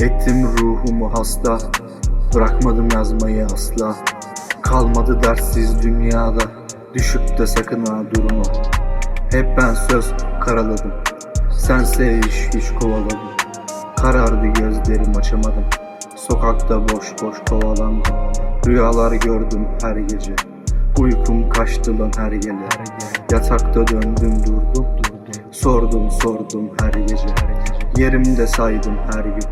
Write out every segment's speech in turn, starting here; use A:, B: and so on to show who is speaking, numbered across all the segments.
A: Ettim ruhumu hasta Bırakmadım yazmayı asla Kalmadı dertsiz dünyada. Düşüp de sakın ha durma. Hep ben söz karaladım. Sense iş hiç kovaladım. Karardı gözlerim açamadım. Sokakta boş boş kovalandım. Rüyalar gördüm her gece. Uykum kaçtı lan her gece Yatakta döndüm durdum. Sordum sordum her gece. Yerimde saydım her gün.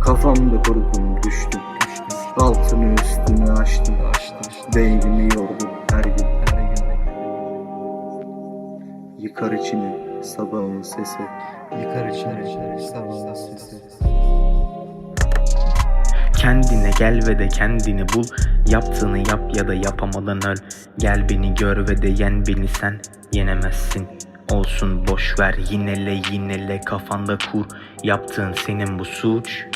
A: Kafamda kurdum düştüm Altını üstünü açtım Beynimi yordum her gün Yıkar içini sabahın sesi.
B: Yıkar içeri sabahın sesi.
C: Kendine gel ve de kendini bul. Yaptığını yap ya da yapamadan öl. Gel beni gör ve de yen beni sen. Yenemezsin. Olsun boş ver yinele yinele kafanda kur. Yaptığın senin bu suç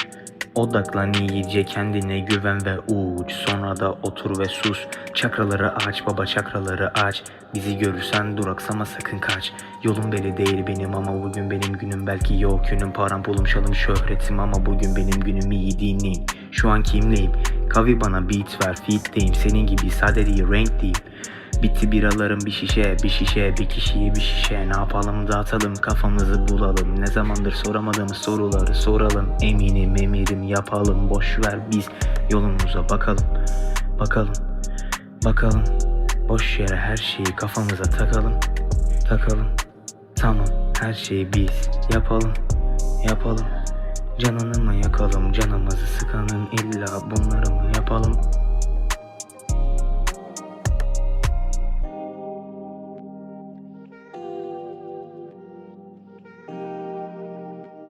C: Odaklan iyice kendine güven ve uç. Sonra da otur ve sus. Çakraları aç baba çakraları aç. Bizi görürsen duraksama sakın kaç. Yolum belli değil benim ama bugün benim günüm. Belki yok günüm param pulum şalım şöhretim Ama bugün benim günüm iyi dinleyin. Şu an kimleyim? Kavi bana beat ver feed'deyim Senin gibi sade değil renk değil Bitti biralarım bir şişe, bir şişe, bir kişiyi bir şişe. Ne yapalım dağıtalım kafamızı bulalım. Ne zamandır soramadığımız soruları soralım. Eminim emirim yapalım boş ver biz. Yolumuza bakalım Bakalım, bakalım. Boş yere her şeyi kafamıza takalım Takalım. Tamam her şeyi biz yapalım Yapalım. Canını mı yakalım canımızı sıkanın illa bunları mı yapalım